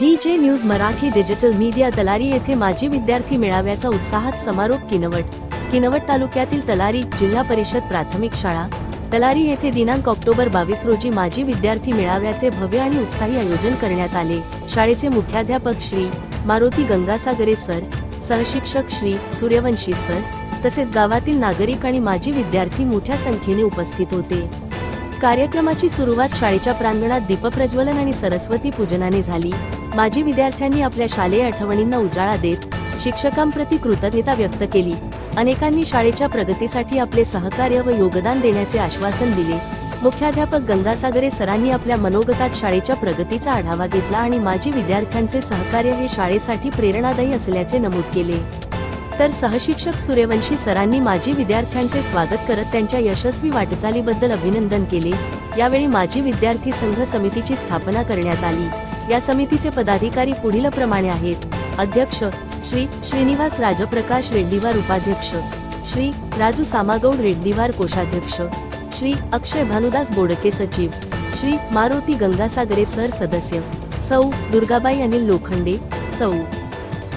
D J news Marathi digital media Talari येथे माजी विद्यार्थी मेळाव्याचा उत्साहात समारोप किनवट. किनवट तालुक्यातील तलारी जिल्हा परिषद प्राथमिक शाळा. तलारी येथे दिनांक ऑक्टोबर बावीस रोजी माजी विद्यार्थी मेळाव्याचे भव्य आणि उत्साही आयोजन करण्यात आले. शाळेचे मुख्याध्यापक श्री मारुती गंगासागरे सर सहशिक्षक श्री सूर्यवंशी सर तसेच गावातील नागरिक आणि माजी विद्यार्थी मोठ्या संख्येने उपस्थित होते. कार्यक्रमाची सुरुवात शाळेच्या प्रांगणात दीपप्रज्वलन आणि सरस्वती पूजनाने झाली. माजी विद्यार्थ्यांनी आपल्या शालेय आठवणींना उजाळा देत शिक्षकांप्रती कृतज्ञता व्यक्त केली. अनेकांनी शाळेच्या प्रगतीसाठी आपले सहकार्य व योगदान देण्याचे आश्वासन दिले. मुख्याध्यापक गंगासागरे सरांनी आपल्या मनोगतात शाळेच्या प्रगतीचा आढावा घेतला आणि माजी विद्यार्थ्यांचे सहकार्य हे शाळेसाठी प्रेरणादायी असल्याचे नमूद केले. तर सहशिक्षक सूर्यवंशी सरांनी माजी विद्यार्थ्यांचे स्वागत करत त्यांच्या यशस्वी वाटचालीबद्दल अभिनंदन केले. यावेळी माजी विद्यार्थी संघ समितीची स्थापना करण्यात आली. या समितीचे पदाधिकारी पुढील प्रमाणे आहेत. अध्यक्ष श्री श्रीनिवास राजप्रकाश रेड्डीवार उपाध्यक्ष श्री राजू सामागौड रेड्डीवार कोषाध्यक्ष श्री अक्षय भानुदास बोडके सचिव श्री मारुती गंगासागरे सर सदस्य सौ दुर्गाबाई अनिल लोखंडे सौ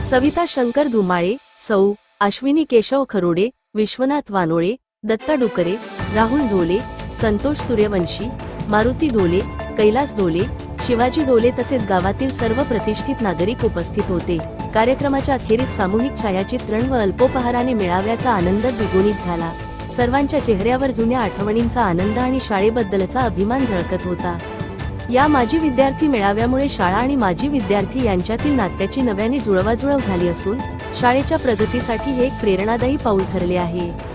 सविता शंकर धुमाळे सौ अश्विनी केशव खरोडे विश्वनाथ वानोळे दत्ता डुकरे राहुल ढोले संतोष सूर्यवंशी मारुती ढोले कैलास ढोले शिवाजी ढोले तसेच गावातील सर्व प्रतिष्ठित नागरिक उपस्थित होते. कार्यक्रमाच्या अखेरीस सामूहिक छायाचित्रण व अल्पोपहाराने मेळाव्याचा आनंद द्विगुणित झाला. सर्वांच्या चेहऱ्यावर जुन्या आठवणींचा आनंद आणि शाळेबद्दलचा अभिमान झळकत होता. या माजी विद्यार्थी मेळाव्यामुळे शाळा आणि माजी विद्यार्थी यांच्यातील नात्याची नव्याने जुळवाजुळव झाली असून शाळेच्या प्रगतीसाठी हे एक प्रेरणादायी पाऊल ठरले आहे.